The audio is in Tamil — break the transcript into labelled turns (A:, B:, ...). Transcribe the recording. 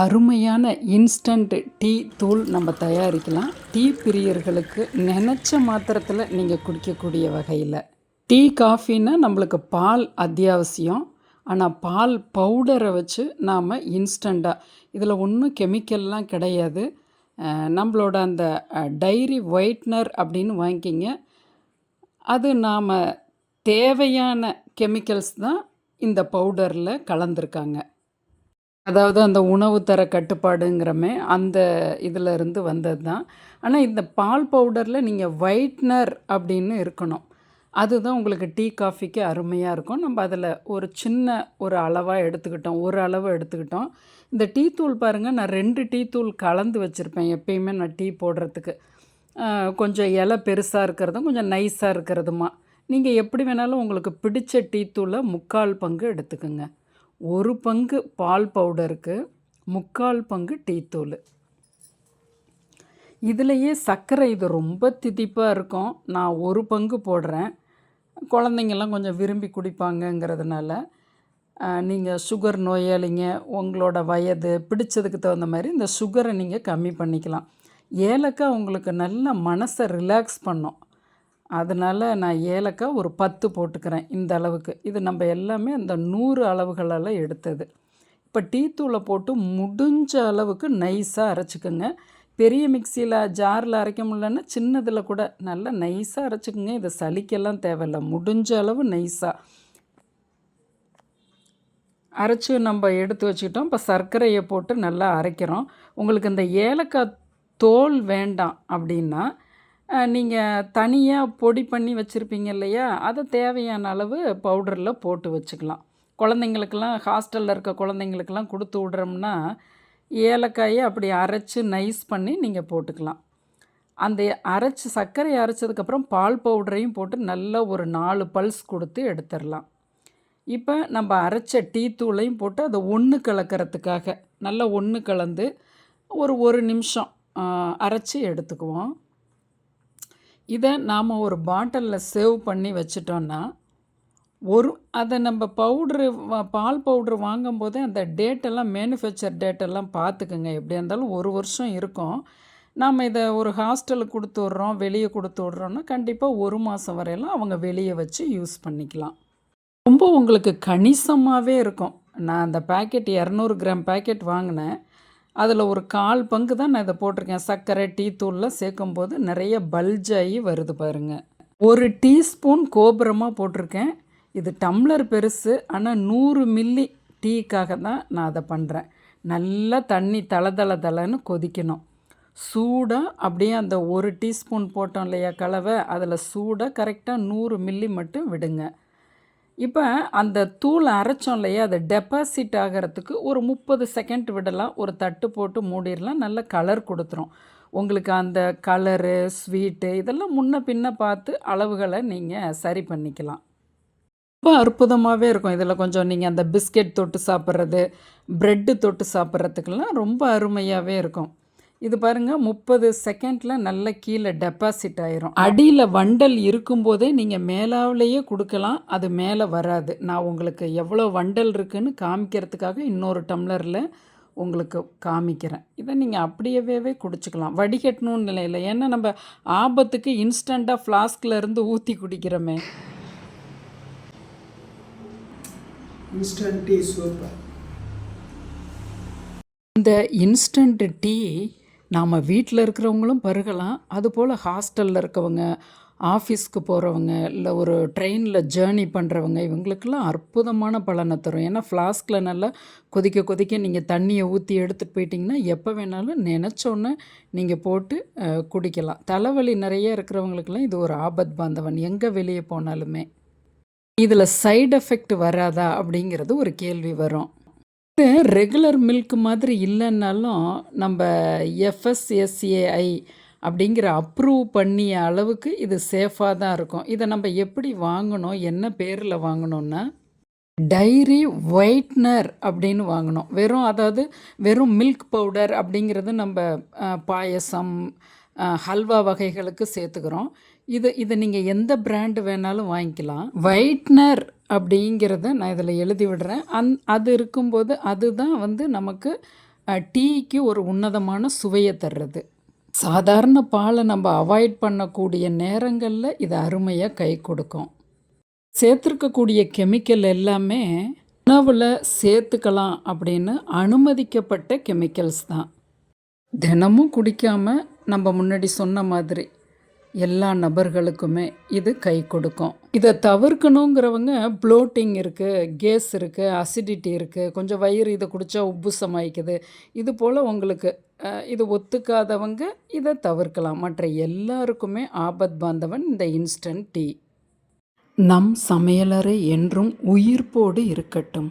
A: அருமையான இன்ஸ்டன்ட் டீ தூள் நம்ம தயாரிக்கலாம். டீ பிரியர்களுக்கு நினச்ச மாத்திரத்தில் நீங்கள் குடிக்கக்கூடிய வகையில். டீ காஃபின்னா நம்மளுக்கு பால் அத்தியாவசியம். ஆனால் பால் பவுடரை வச்சு நாம் இன்ஸ்டண்ட்டாக இதில் ஒன்றும் கெமிக்கல்லாம் கிடையாது. நம்மளோட அந்த டைரி ஒயிட்னர் அப்படின்னு வாங்கிக்கிங்க. அது நாம் தேவையான கெமிக்கல்ஸ் தான் இந்த பவுடரில் கலந்துருக்காங்க. அதாவது அந்த உணவு தர கட்டுப்பாடுங்கிறமே அந்த இதில் இருந்து வந்தது தான் ஆனால் இந்த பால் பவுடரில் நீங்கள் ஒயிட்னர் அப்படின்னு இருக்கணும். அதுதான் உங்களுக்கு டீ காஃபிக்கு அருமையாக இருக்கும். நம்ம அதில் ஒரு சின்ன ஒரு அளவாக எடுத்துக்கிட்டோம். ஒரு அளவு எடுத்துக்கிட்டோம். இந்த டீ தூள் பாருங்கள் நான் ரெண்டு டீ தூள் கலந்து வச்சுருப்பேன் எப்பயுமே நான் டீ போடுறதுக்கு. கொஞ்சம் இலை பெருசாக இருக்கிறதும் கொஞ்சம் நைஸாக இருக்கிறதுமா. நீங்கள் எப்படி வேணாலும் உங்களுக்கு பிடிச்ச டீ தூளை முக்கால் பங்கு எடுத்துக்கோங்க. ஒரு பங்கு பால் பவுடருக்கு முக்கால் பங்கு டீத்தூள் இதுலேயே சர்க்கரை இது ரொம்ப திதிப்பாக இருக்கும். நான் ஒரு பங்கு போடுறேன். குழந்தைங்கெல்லாம் கொஞ்சம் விரும்பி குடிப்பாங்கங்கிறதுனால நீங்கள் சுகர் நோயாளிங்க உங்களோட வயது பிடிச்சதுக்கு தகுந்த மாதிரி இந்த சுகரை நீங்கள் கம்மி பண்ணிக்கலாம். ஏலக்காய் உங்களுக்கு நல்ல மனசை ரிலாக்ஸ் பண்ணும். அதனால் நான் ஏலக்காய் ஒரு பத்து போட்டுக்கிறேன் இந்த அளவுக்கு. இது நம்ம எல்லாமே அந்த நூறு அளவுகளெல்லாம் எடுத்தது. இப்போ டீத்தூளை போட்டு முடிஞ்ச அளவுக்கு நைஸாக அரைச்சிக்கோங்க. பெரிய மிக்சியில் ஜாரில் அரைக்க முடியலன்னா சின்னதில் கூட நல்லா நைஸாக அரைச்சிக்கோங்க. இதை சளிக்கெல்லாம் தேவையில்ல. முடிஞ்ச அளவு நைஸாக அரைச்சி நம்ம எடுத்து வச்சுக்கிட்டோம். இப்போ சர்க்கரையை போட்டு நல்லா அரைக்கிறோம். உங்களுக்கு இந்த ஏலக்காய் தோல் வேண்டாம் அப்படின்னா நீங்கள் தனியாக பொடி பண்ணி வச்சுருப்பீங்க இல்லையா? அதை தேவையான அளவு பவுடரில் போட்டு வச்சுக்கலாம். குழந்தைங்களுக்கெல்லாம் ஹாஸ்டலில் இருக்க குழந்தைங்களுக்கெல்லாம் கொடுத்து விட்றோம்னா ஏலக்காயை அப்படி அரைச்சி நைஸ் பண்ணி நீங்கள் போட்டுக்கலாம். அந்த அரைச்சி சர்க்கரையை அரைச்சதுக்கப்புறம் பால் பவுடரையும் போட்டு நல்ல ஒரு நாலு பல்ஸ் கொடுத்து எடுத்துடலாம். இப்போ நம்ம அரைச்ச டீ தூளையும் போட்டு அதை ஒன்று கலக்கிறதுக்காக நல்லா ஒன்று கலந்து ஒரு ஒரு நிமிஷம் அரைச்சி எடுத்துக்குவோம். இதை நாம் ஒரு பாட்டிலில் சேவ் பண்ணி வச்சிட்டோன்னா ஒரு அதை நம்ம பவுட்ரு பால் பவுட்ரு வாங்கும்போதே அந்த டேட்டெல்லாம் மேனுஃபேக்சர் டேட்டெல்லாம் பார்த்துக்குங்க. எப்படியா இருந்தாலும் ஒரு வருஷம் இருக்கும். நாம் இதை ஒரு ஹாஸ்டலுக்கு கொடுத்து விட்றோம் வெளியே கொடுத்து விட்றோன்னா கண்டிப்பாக ஒரு மாதம் வரையெல்லாம் அவங்க வெளியே வச்சு யூஸ் பண்ணிக்கலாம். ரொம்ப உங்களுக்கு கணிசமாகவே இருக்கும். நான் அந்த பேக்கெட் இரநூறு கிராம் பேக்கெட் வாங்கினேன். அதில் ஒரு கால் பங்கு தான் நான் இதை போட்டிருக்கேன். சர்க்கரை டீ தூளில் சேர்க்கும்போது நிறைய பல்ஜாகி வருது பாருங்க. ஒரு டீஸ்பூன் கோபுரமாக போட்டிருக்கேன். இது டம்ளர் பெருசு ஆனால் நூறு மில்லி டீக்காக தான் நான் அதை பண்ணுறேன் நல்லா தண்ணி தள தள தளன்னு கொதிக்கணும். சூடாக அப்படியே அந்த ஒரு டீஸ்பூன் போட்டோம் இல்லையா கலவை அதில் சூடாக கரெக்டாக நூறு மில்லி மட்டும் விடுங்க. இப்போ அந்த தூள் அரைச்சோம் இல்லையா? அது டெபாசிட் ஆகிறதுக்கு ஒரு முப்பது செகண்ட் விடலாம். ஒரு தட்டு போட்டு மூடிடலாம் நல்ல கலர் கொடுத்துரும். உங்களுக்கு அந்த கலரு ஸ்வீட்டு இதெல்லாம் முன்ன பின்ன பார்த்து அளவுகளை நீங்கள் சரி பண்ணிக்கலாம். ரொம்ப அற்புதமாகவே இருக்கும். இதில் கொஞ்சம் நீங்கள் அந்த பிஸ்கெட் தொட்டு சாப்பிட்றது ப்ரெட்டு தொட்டு சாப்பிட்றதுக்கெல்லாம் ரொம்ப அருமையாகவே இருக்கும். இது பாருங்கள் முப்பது செகண்டில் நல்ல கீழே டெபாசிட் ஆயிரும். அடியில் வண்டல் இருக்கும்போதே நீங்கள் மேலாவிலேயே கொடுக்கலாம் அது மேலே வராது. நான் உங்களுக்கு எவ்வளோ வண்டல் இருக்குன்னு காமிக்கிறதுக்காக இன்னொரு டம்ளரில் உங்களுக்கு காமிக்கிறேன். இதை நீங்கள் அப்படியேவே குடிச்சுக்கலாம். வடிகட்டணும்னு இல்லை இல்லை. ஏன்னா நம்ம ஆபத்துக்கு இன்ஸ்டண்ட்டாக ஃப்ளாஸ்கில் இருந்து ஊற்றி குடிக்கிறோமே.
B: இன்ஸ்டன்ட் டீ சூப்பர்
A: இந்த இன்ஸ்டன்ட் டீ நாம் வீட்டில் இருக்கிறவங்களும் பருகலாம். அதுபோல் ஹாஸ்டலில் இருக்கவங்க ஆஃபீஸ்க்கு போகிறவங்க இல்லை ஒரு ட்ரெயினில் ஜேர்னி பண்ணுறவங்க இவங்களுக்கெல்லாம் அற்புதமான பலனை தரும். ஏன்னா ஃப்ளாஸ்கில் நல்லா கொதிக்க கொதிக்க நீங்கள் தண்ணியை ஊற்றி எடுத்துகிட்டு போயிட்டிங்கன்னா எப்போ வேணாலும் நினச்சோன்னே நீங்கள் போட்டு குடிக்கலாம். தலைவலி நிறைய இருக்கிறவங்களுக்கெல்லாம் இது ஒரு ஆபத் பாந்தவன். எங்கே வெளியே போனாலுமே. இதில் சைடு எஃபெக்ட் வராதா அப்படிங்கிறது ஒரு கேள்வி வரும். இது ரெகுலர் மில்க் மாதிரி இல்லைன்னாலும் நம்ம எஃப்எஸ்எஸ்ஏஐ அப்படிங்கிற அப்ரூவ் பண்ணிய அளவுக்கு இது சேஃபாக தான் இருக்கும். இதை நம்ம எப்படி வாங்கணும்? என்ன பேரில் வாங்கணும்னா டைரி ஒயிட்னர் அப்படின்னு வாங்கணும். வெறும் அதாவது வெறும் மில்க் பவுடர் அப்படிங்கிறது நம்ம பாயசம் ஹல்வா வகைகளுக்கு சேர்த்துக்கிறோம். இது இது நீங்கள் எந்த பிராண்டு வேணாலும் வாங்கிக்கலாம். ஒயிட்னர் அப்படிங்கிறத நான் இதில் எழுதி விடுறேன். அந் அது இருக்கும்போது அதுதான் வந்து நமக்கு டீக்கு ஒரு உன்னதமான சுவையை தர்றது. சாதாரண பாலை நம்ம அவாய்ட் பண்ணக்கூடிய நேரங்களில் இது அருமையாக கை கொடுக்கும். சேர்த்துருக்கக்கூடிய கெமிக்கல் எல்லாமே உணவில் சேர்த்துக்கலாம் அப்படின்னு அனுமதிக்கப்பட்ட கெமிக்கல்ஸ் தான். தினமும் குடிக்காமல் நம்ம முன்னாடி சொன்ன மாதிரி எல்லா நபர்களுக்குமே இது கை கொடுக்கும். இதை தவிர்க்கணுங்கிறவங்க ப்ளோட்டிங் இருக்குது கேஸ் இருக்குது அசிடிட்டி இருக்குது கொஞ்சம் வயிறு இதை குடித்தா உப்புசமாயிக்குது இது போல் உங்களுக்கு இது ஒத்துக்காதவங்க இதை தவிர்க்கலாம். மற்ற எல்லாருக்குமே ஆபத் பாந்தவன் இந்த இன்ஸ்டன்ட் டீ நம் சமையலறை என்றும் உயிர்ப்போடு இருக்கட்டும்.